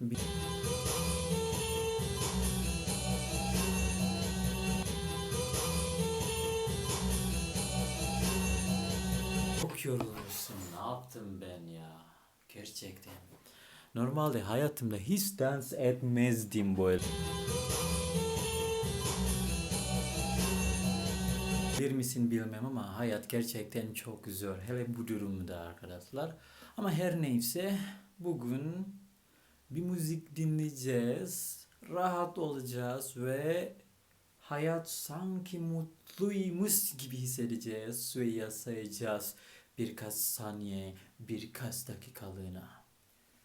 Bir- Çok yorulmuşsun. Ne yaptım ben ya? Gerçekten. Normalde hayatımda hiç dans etmezdim böyle. Bir misin bilmem ama hayat gerçekten çok zor. Hele bu durumda arkadaşlar. Ama her neyse bugün bir müzik dinleyeceğiz. Rahat olacağız ve hayat sanki mutluymuş gibi hissedeceğiz ve yaşayacağız birkaç saniye, birkaç dakikalığına.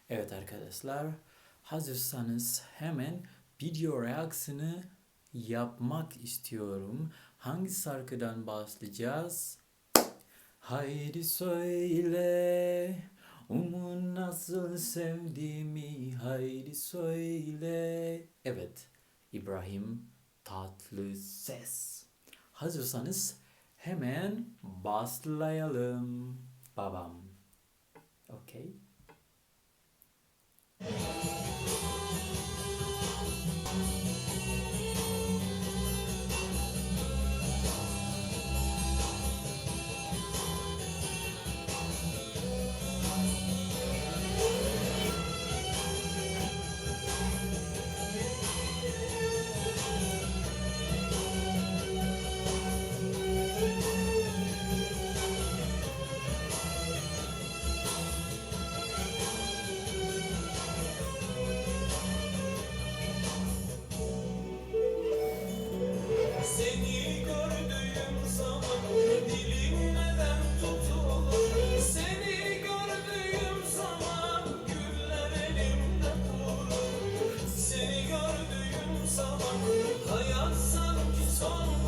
Evet arkadaşlar, hazırsanız hemen video reaksiyonu yapmak istiyorum. Hangi şarkıdan başlayacağız? Haydi söyle, umun nasıl sevdiğimi haydi söyle. Evet, İbrahim Tatlıses. Hazırsanız hemen başlayalım. Babam. Okay. Son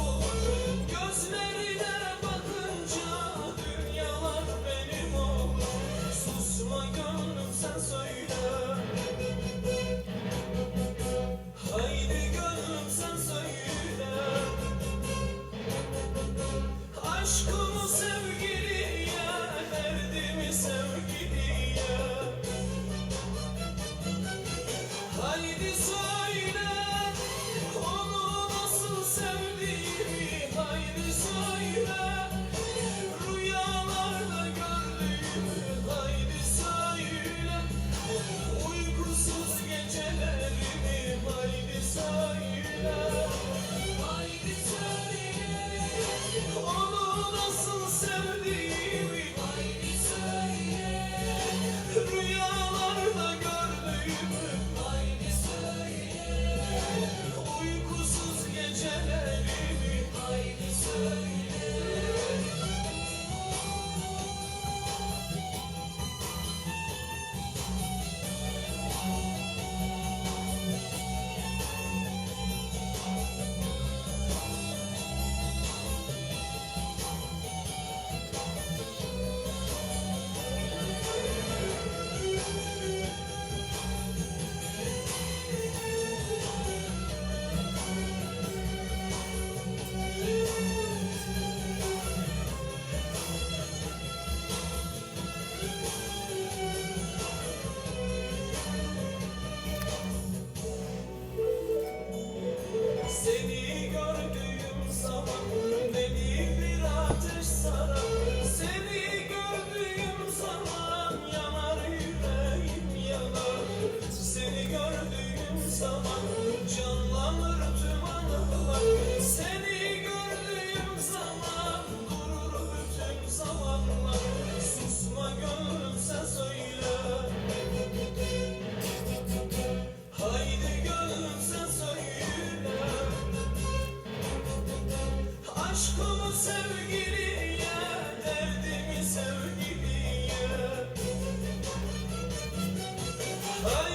Hey!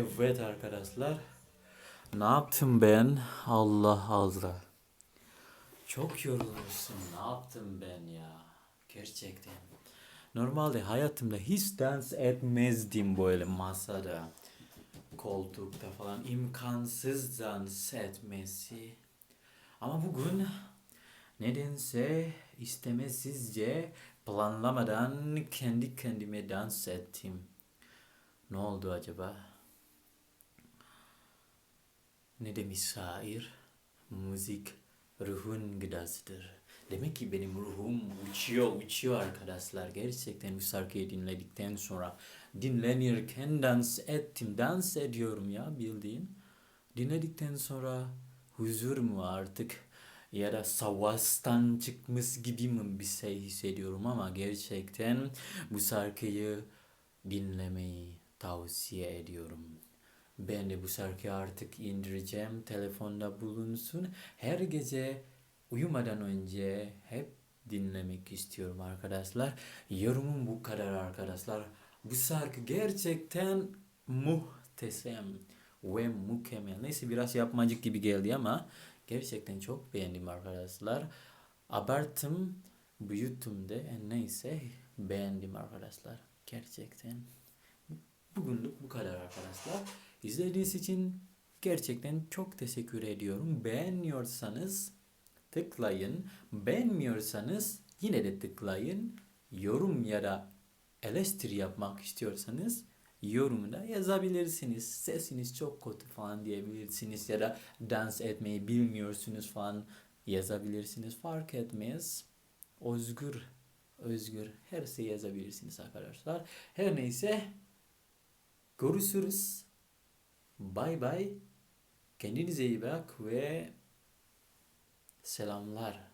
Evet arkadaşlar. Ne yaptım ben? Allah Allah. Çok yorulmuşsun. Ne yaptım ben ya? Gerçekten. Normalde hayatımda hiç dans etmezdim böyle masada. Koltukta falan imkansız dans etmesi. Ama bugün nedense istemsizce planlamadan kendi kendime dans ettim. Ne oldu acaba? Ne demiş şair? Müzik ruhun gıdasıdır. Demek ki benim ruhum uçuyor, uçuyor arkadaşlar. Gerçekten bu şarkıyı dinledikten sonra dinlenirken dans ettim. Dans ediyorum ya bildiğin. Dinledikten sonra huzur mu artık ya da savaştan çıkmış gibi mi bir şey hissediyorum ama gerçekten bu şarkıyı dinlemeyi tavsiye ediyorum. Ben de bu şarkıyı artık indireceğim. Telefonda bulunsun. Her gece uyumadan önce hep dinlemek istiyorum arkadaşlar. Yorumum bu kadar arkadaşlar. Bu şarkı gerçekten muhteşem ve mükemmel. Neyse biraz yapmacık gibi geldi ama gerçekten çok beğendim arkadaşlar. Abarttım, büyüttüm de neyse beğendim arkadaşlar. Gerçekten. Bugünlük bu kadar arkadaşlar. İzlediğiniz için gerçekten çok teşekkür ediyorum. Beğeniyorsanız tıklayın. Beğenmiyorsanız yine de tıklayın. Yorum ya da eleştiri yapmak istiyorsanız yorumda yazabilirsiniz. Sesiniz çok kötü falan diyebilirsiniz ya da dans etmeyi bilmiyorsunuz falan yazabilirsiniz. Fark etmez. Özgür, özgür her şeyi yazabilirsiniz arkadaşlar. Her neyse görüşürüz. Bay bay. Kendinize iyi bak ve selamlar.